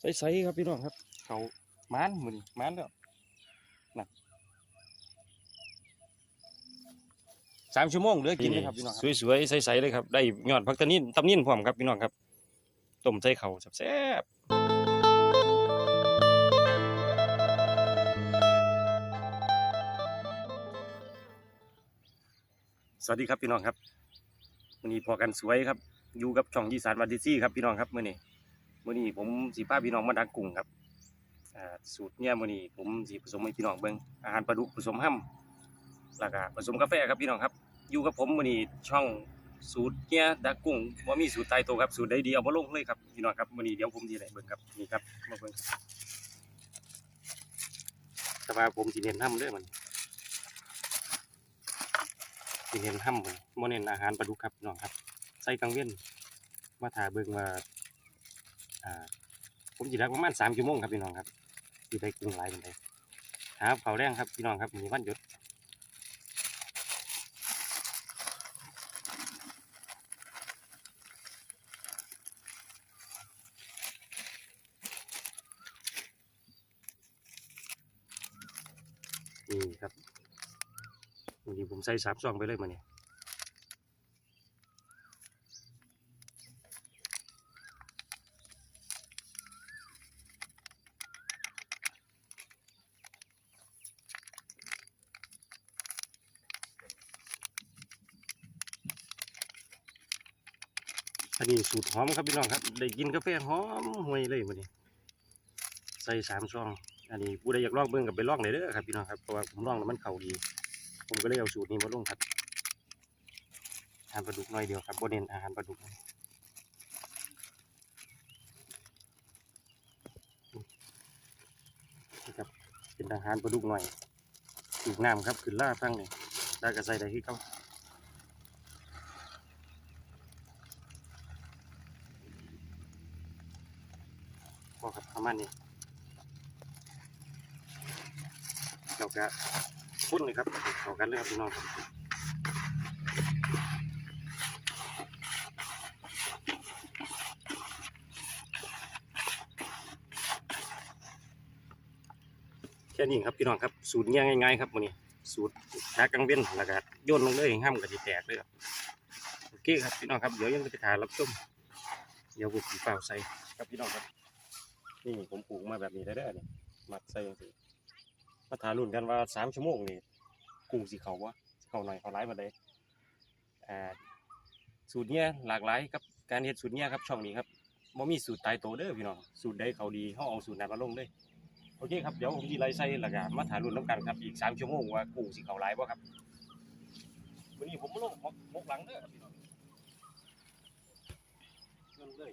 ใสๆครับพี่น้องครับ เขามานมือนี่มานแล้วนะสามชั่วโมงเหลือกินเลยครับพี่น้องครับสวยๆใสๆเลยครับได้ยอดพักตะนินตำนินพร้อมครับพี่น้องครับต้มใส่เขาวแซ่บๆสวัสดีครับพี่น้องครับวันนี้พอกันสวยครับ อยู่กับช่องยีสานวันดิซี่ครับพี่น้องครับมื่อนี้ มื่อนี้ผมสีป้าพี่น้องมาดักกุ้งครับสูตรเนี่ยมื่อนี้ผมสีผสมให้พี่น้องเบิ่งอาหารปลาดุกผสมห้ำแล้วก็ผสมกาแฟครับพี่น้องครับ อยู่กับผมมื่อนี้ช่องสูตรเนี่ยดักกุ้งว่ามีสูตรตายตัวครับสูตรใดดีเอามาลงเลยครับพี่น้องครับมื่อนี้เดี๋ยวผมสีไหนเบิ่งครับนี่ครับมาเบิ่งครับแต่ว่าผมสีเน้นห้ำด้อมันสีเน้นห้ำเลยโมเน้นอาหารปลาดุกครับพี่น้องครับใส่กังเวียนมาถ่าเบิ่งว่า ผมจิรักประมาณสามชั่วโมงครับพี่น้องครับที่ได้กุ้งลายเป็นไดครับเขาแรงครับพี่น้องครับมีวันหยุดนี่ครับวันนี้ผมใส่สามซองไปเลยมาเนี่ย อันนี้สูตรหอมครับพี่น้องครับ ได้กินกาแฟหอมห่วยเลยมื้อนี้ใส่สามซอง อันนี้ผู้ใดอยากลองเบิ่งกับไปลองเลยเด้อครับพี่น้องครับ เพราะว่าผมลองแล้วมันเข้าดี ผมก็เลยเอาสูตรนี้มาลงครับอาหารปลาดุกหน่อยเดียวครับโบเน้นอาหารปลาดุกนี่ครับ เป็นอาหารปลาดุกหน่อยถูกน้ำครับขึ้นล่าทั้งนี่ได้ก็ใส่ได้ที่เขา บอกครับ ประมาณนี้เราก็พุ่นเลยครับเขากันเลยครับพี่น้องครับแค่นี้ครับพี่น้องครับ สูตรง่ายๆครับวันนี้ สูตรหากังเว้นแล้วก็โยนลงเลยห้ามกะทิแตกเลยครับโอเคครับพี่น้องครับเดี๋ยวยังจะทานรับชมเดี๋ยวผมสีเปล่าใส่ครับพี่น้องครับ นี่ผมปลูกมาแบบนี้ได้เด้อนี่มัดใส่จังซี่มาทารุ่นกันว่าสามชั่วโมงนี่กุ้งสีเขาวะเขาหน่อยเขาร้ายมาเลยอ่าสูตรเนี้ยหลากหลายครับการเฮ็ดสูตรเนี้ยครับช่องนี้ครับบ่มีสูตรตายตัวเด้อพี่น้องสูตรใดเขาดีเฮาเอาสูตรนั้นมาลงเลยโอเคครับเดี๋ยวผมสิไล่ใส่แล้วก็มาทารุ่นน้ำกันครับอีกสามชั่วโมงว่ากุ้งสีเขาร้ายบ่ครับวันนี้ผมมาลงมกหลังเด้อพี่น้องเริ่มเลย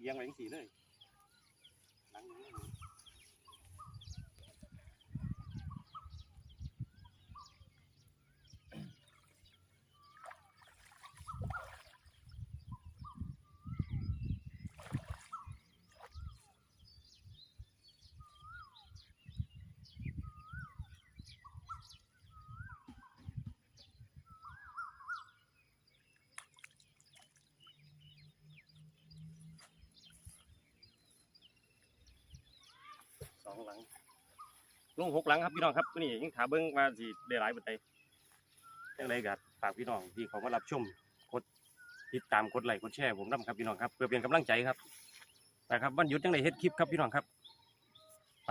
เอียงไปทั้งสี่เลย องหลังลงหกหลังครับพี่น้องครับนี่ยังถามเบิ้งว่าสิได้หลายปานใดยังไงก็ฝากพี่น้องที่เขามารับชมกดติดตามกดไลค์กดแชร์ผมนํครับพี่น้องครับเพื่อเป็นกำลังใจครับนะครับวันหยุดยังได้เฮ็ดคลิปครับพี่น้องครับไป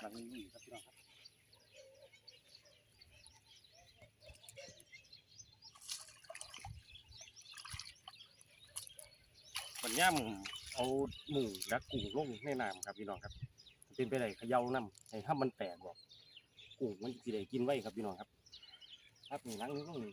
หลังนี้ครับพี่น้องครับวันย่ำ เอาหมูดักกุ้งลงในน้ำครับพี่น้องครับเป็นไปได้เขย่าน้ำให้ถ้ามันแตกบอกกุ้งมันสิได้กินไว้ครับพี่น้องครับ ครับนี่ลังนี้ต้องนี่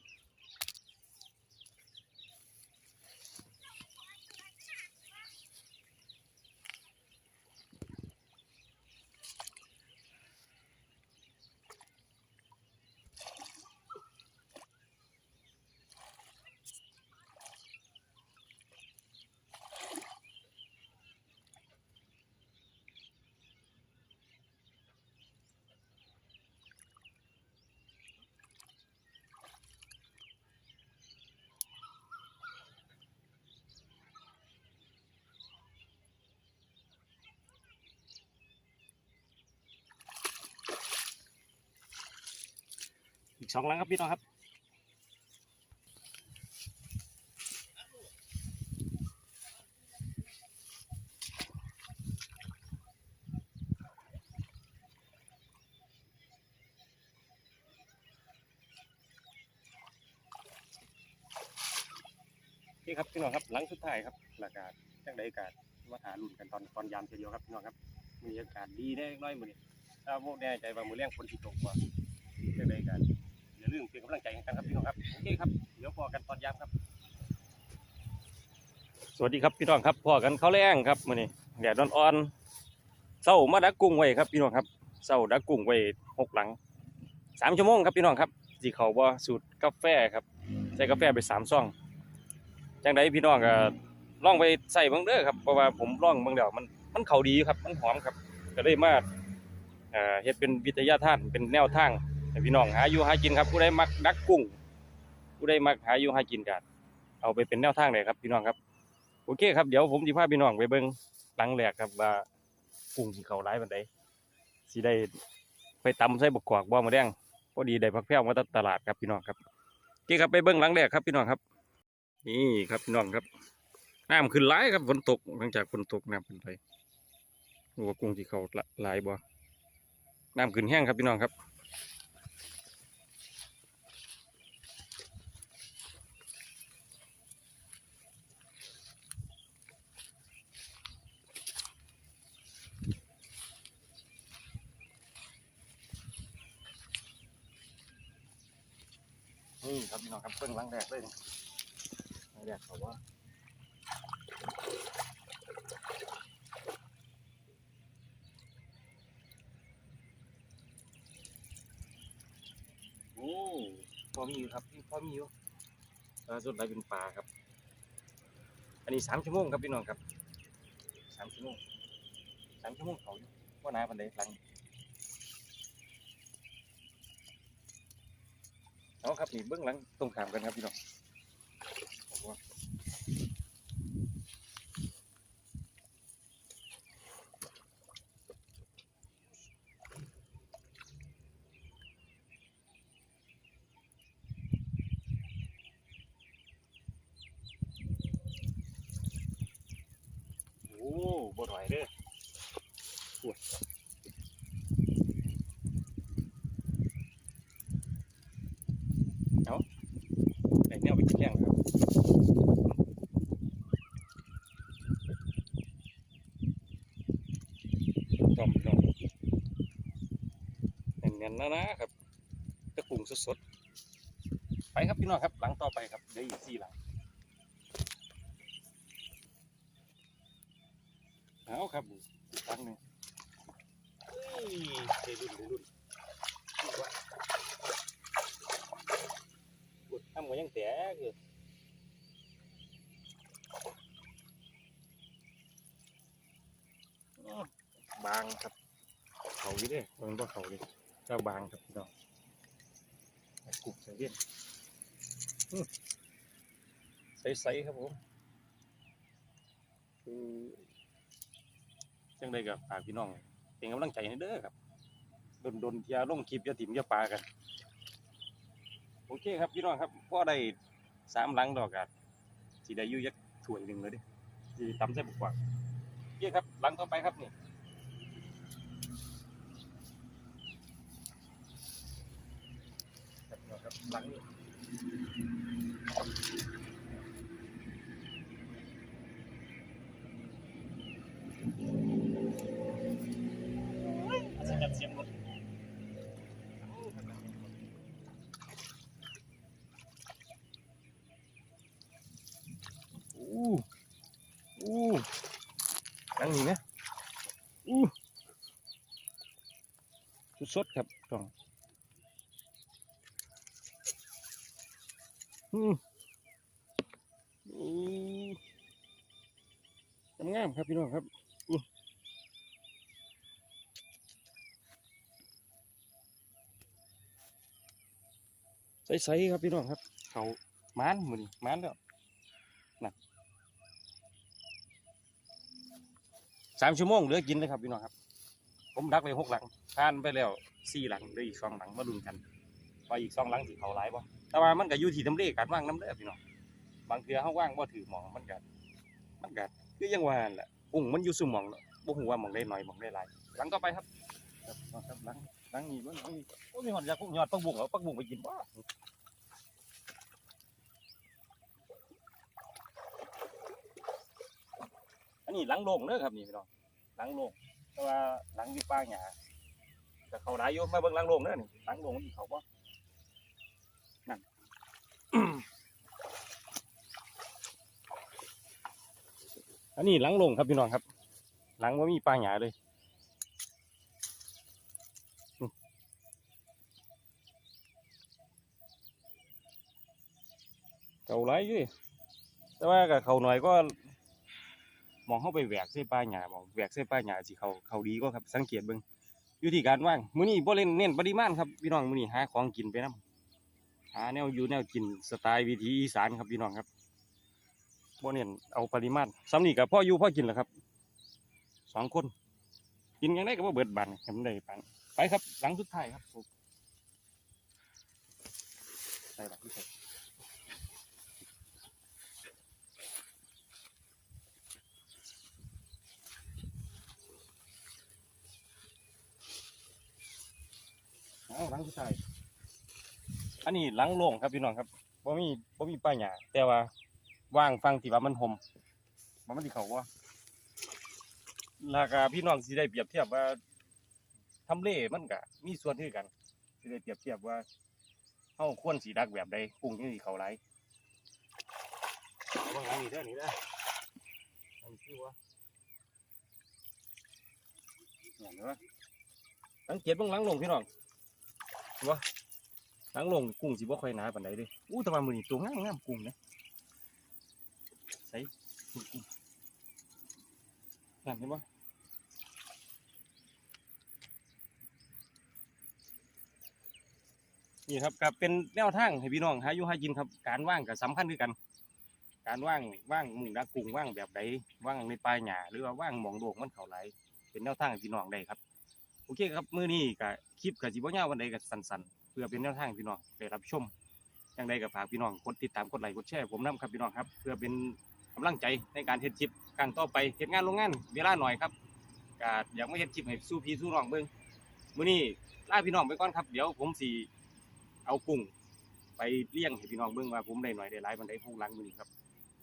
สองหลังครับพี่น้องครับนี่ครับพี่น้องครับหลังสุดท้ายครับหลัการจังไดการมาหาลุ่นกันตอนตอนยามเดียวครับพี่น้องครับมีอากาศดีแน่น้อยมือนี้ถ้าโมแน่ใจว่ามื้อแรงฝนสิตกกว่าจังไดการอย่า ลืมเป็นกำลังใจให้กันครับพี่น้องครับโอเคครับเดี๋ยวพอกันตอนยามครับ สวัสดีครับพี่น้องครับพอกันเขาแรงครับมื้อนี้แดดอ่อนๆเศร้ามาดักกุ้งไว้ครับพี่น้องครับเศร้าดักกุ้งไว้หกหลังสามชั่วโมงครับพี่น้องครับสีเขาบ่สูตรกาแฟครับใส่กาแฟไปสามซองจังไดพี่น้องก็ลองไปใส่บิ่งเด้อครับเพราะว่าผมลองเบิ่งแล้วมันมันเขาดีครับมันหอมครับ ก็เลยมาเอ่อเฮ็ดเป็นวิทยาทานเป็นแนวทาง ให้พี่น้องหาอยู่หากินครับผู้ใดมักดักกุ้ง ผู้ใดมักหาอยู่หากินกันเอาไปเป็นแนวทางเลยครับพี่น้องครับโอเคครับเดี๋ยวผมสิพาพี่น้องไปเบิ่งหลังแรกครับว่ากุ้งสิเขาหลายปานใดสิได้ไปตำใส่บกกอกบ่มาแดงพอดีได้ผักแพรวมาจาตลาดครับพี่น้องครับโอเคครับไปเบิ่งหลังแรกครับพี่น้องครับ นี่ครับพี่น้องครับน้ำขึ้นหลครับฝนตกหลังจากฝนตกน้ำขึ้นไปโอ้ว่ากุ้งที่เขาละหลายบ่น้ำขึ้นแห้งครับพี่น้องครับ นี่ครับพี่น้องครับเพิ่งหลังแรกเลยนี่หลังแรกเขาว่าโอ้พอมีอยู่ครับพอมีอยู่เออส่วนใหญ่เป็นปลาครับ อันนี้สามชั่วโมงครับพี่น้องครับสามชั่วโมงสามชั่วโมงเขาอยู่ว่านาปันไดหลัง เอาครับนี่เบื้องหลังตรงขามกันครับพี่น้องผมว่าโอ้บ่หน่อยเด้อโอ้ยเอาได้แนวไปกินแรงครับจอมจอม นนๆนะนะครับตะกุ่งสดๆ ไปครับพี่น้องครับ หลังต่อไปครับเดี๋ยวอีกสี่หลังเอาครับอีกครั้งนึ่งเฮ้ยเดี๋ยวรุ่นเดี๋ยวรุ่นดูว่าอุดทำมันยังแตกอยู่บางครับ เขาอยู่เด้มันก็เขาดิ เจ้าบางครับพี่น้องกรุบใส่เวียนใสๆครับผมคือจังได้กับฝากพี่น้องเป็นกำลังใจให้เด้อครับดนดนๆอย่าลงคลิปอย่าถิ่มอย่าปลากัน โอเคครับพี่น้องครับพ่อได้สามหลังดอกกัดสีได้ยู่ยักถ้วยหนึ่งเลยดิสีตำใส่บุกกว่าโอเคครับหลังต่อไปครับนี่ครับพี่น้องครับหลังนี้สกัดเสียงรถ อู้อู้ นั่งนี่นะอู้สดๆครับกล่องอืมอู้ งามๆครับพี่น้องครับอู้ใสๆครับพี่น้องครับ เขามานมือนี่มานแล้วสามชั่วโมงเหลือกินเลยครับพี่น้องครับ ผมดักไปหกหลังทานไปแล้วสี่หลังเหลืออีกสองหลังมาดุนกันพว่าอีกสองหลังสิเขาหลายบ่ แต่ว่ามันก็อยู่ที่ทำเลการว่างน้ำเด้อพี่น้องบางเทือเฮาว่างบ่ถือหมองมันก็มันก็คือยังว่านแหละกุ้งมันอยู่ซุหมองเนาะบ่ฮู้ว่าหมองได้น้อยหมองได้หลายหลังต่อไปครับครับครับหลังหลังนี้เบิ่งหลังนี้โอ้มีหอดยากุ้งยอดปักบุ้งเอปักบุ้งไปกินบ่อันนี้หลังโล่งเด้อครับนี่พี่น้องหลังโล่งแต่ว่าหลังอยู่ป่าหญ้าก็เขาหลายอยู่มาเบิ่งหลังโล่งเด้อนี่หลังโล่งมันสิเขาบ่ อันนี้หลังลงครับพี่น้องครับ หลังว่ามีปลาหยาเลยเก่าไรอยู่แต่ว่ากับเขาหน่อยก็มองเข้าไปแหวกเส้นปลาหยามองแหวกเส้นปลาหยาสิเขาเขาดีก็ครับ สังเกตเบิ่งอยู่ที่การว่างมื้อนี้บ่เล่นเน้นปริมาณครับพี่น้องมื้อนี้หาของกินไปนํหาแนวอยู่แนวกินสไตล์วิถีอีสานครับพี่น้องครับ บ่เน้นเอาปริมาณซ้ำนี่กับพ่ออยู่พ่อกินแหละครับสองคน กินยังได้ก็บ่เบิดบันทำได้ปันไปครับหลังสุดท้ายครับผมใส่หลังที่ใส่เอาหลังสุดท้ายอันนี้หลังโล่งครับพี่น้องครับบ่มีบ่มีป้ายหญ้าแต่ว่า ว่างฟังที่ว่ามันห่มมันมันสิเขาว่าราคาพี่น้องสิได้เปรียบเทียบว่าทำเลมันก็มีส่วนที่กันสิได้เปรียบเทียบว่าเฮาควรสิดักแบบใดกุ้งที่สิเขาหลายเอาเบิ่งหลังนี้เด้อนี่เด้ออันนี้คือว่าเนี่ยเห็นบ่สังเกตเบิ่งหลังโลงพี่น้องเห็นบ่หลังลงกุ้งสิบ่ค่อยหนาปานใดเด้อู้แต่ว่ามื้อนี้ตัวงามงามกุ้งนะ ใส่กุ้งกุ้งนั่นเห็นบ่นี่ครับก็เป็นแนวทางให้พี่น้องหาอยู่หากินครับการว่างก็สำคัญคือกัน การว่างว่างมุ่งดักกุ้งว่างแบบใดว่างในปลายหญ้าหรือว่าว่างมองโดกมันเขาไหลเป็นแนวทางให้พี่น้องได้ครับโอเคครับมื้อนี้ก็คลิปก็สิบว่าวันใดก็สั้นๆ เพื่อเป็นแนวทางพี่น้องได้รับชมอย่างใดก็ฝากพี่น้องกดติดตามกดไลค์กดแชร์ผมนํครับพี่น้องครับ เพื่อเป็น กำลังใจในการเฮ็ดคลิปครั้งต่อไปเฮ็ดงานโรงงานเวลาหน่อยครับก็อยากมาเฮ็ดคลิปให้สู้พี่สู้น้องเบิ่งมื้อนี้ลาพี่น้องไปก่อนครับ เดี๋ยวผมสิเอากุ้งไปเลี้ยงให้พี่น้องเบิ่งว่าผมได้หน่อยได้หลายปานใดผู้หลังมื้อนี้ครับ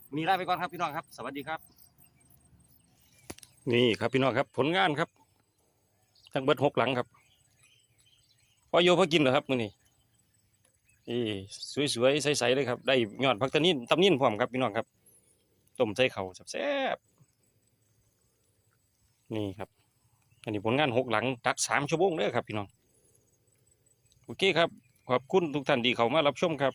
มื้อนี้ลาไปก่อนครับพี่น้องครับ สวัสดีครับ นี่ครับพี่น้องครับ ผลงานครับทั้งเบิดหกหลังครับพอโยพอกินเหรอครับมื้อนี้นี่สวยๆใสๆเลยครับ ได้ยอดพักตะนินตำนินพร้อมครับพี่น้องครับ ต้มใส่เขาแซ่บๆนี่ครับ อันนี้ผลงานหกหลังตักสามชั่วโมงเด้อครับพี่น้อง โอเคครับ ขอบคุณทุกท่านที่เข้ามารับชมครับ